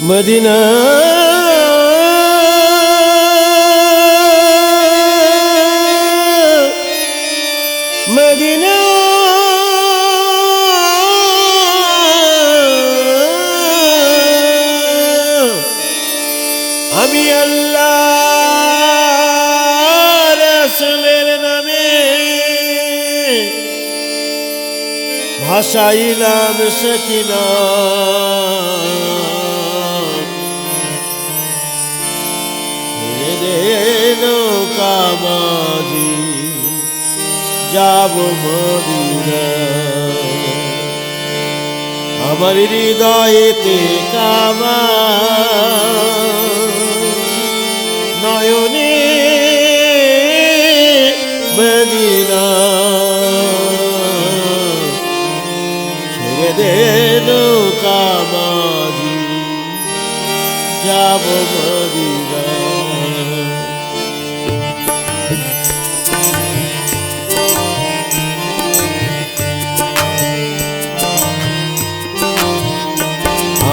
Medina. Medina. আমি আল্লাহ রসুলের নামে ভাসাইলাম সকিনা রে নৌকা মাঝি যাব মদিনা আমার হৃদয়েতে কামা নয়নে মদিনা। ছেড়ে দে নৌকা যাব মদিনা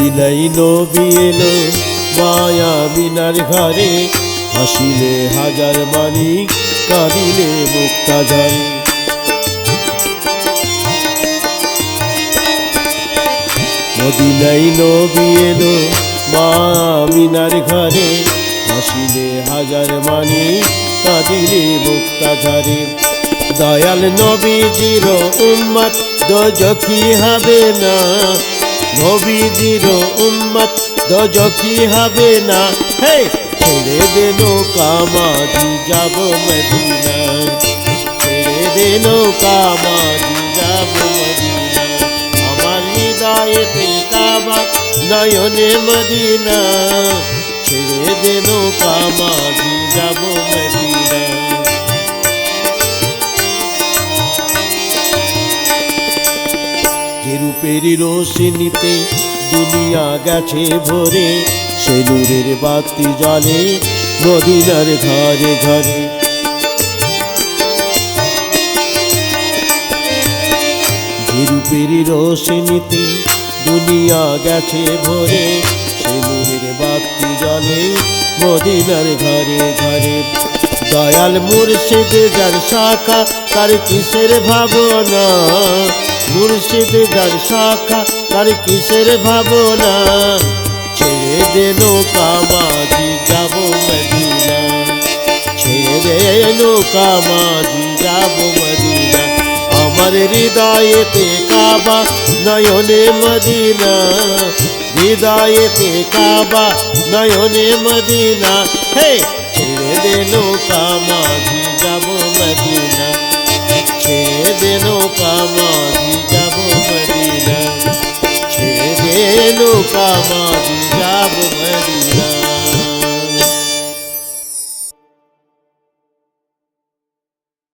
নবী এলো মায়া মিনার ঘরে। হাসিলে হাজার মানি কাঁদিলে মুক্তা ঝরে মদিনাই নবী এলো মা মিনার ঘরে। হাসিলে হাজার মানি কাঁদিলে মুক্তা ঝরে দয়াল নবীজির উম্মত দজকি হবে না। নবীজির উম্মত দজকি হবে না? হে ছেড়ে দে নৌকা, মাঝি যাব মদিনা ছেড়ে দে নৌকা, মাঝি যাব মদিনা আমার হৃদয়েতে কাবা নয়নে মদিনা ছেড়ে দে নৌকা, মাঝি যাব মদিনা রূপেরই রোশনিতে দুনিয়া গেছে ভরে সে নূরের বাতি জলে মদিনার ঘরে ঘরে। দুনিয়া গেছে ভরে নূরের বাতি জলে ঘরে ঘরে। দয়াল মুর্শিদ যার শাখা, তার কিসের ভাবনা? মুর্শিদ যার শাখা, তার কিসের ভাবনা? ছেড়ে দে নৌকা, মাঝি, যাব মদিনা। ছেড়ে দে নৌকা, মাঝি, যাব মদিনা। আমার হৃদয়েতে কাবা, নয়নে মদিনা। হৃদয়েতে কাবা, নয়নে মদিনা। হে ছেড়ে নৌকা মাঝি যাব মদিনা ছেড়ে নৌকা মাঝি যাব মদিনা ছেড়ে নৌকা মাঝি যাব মদিনা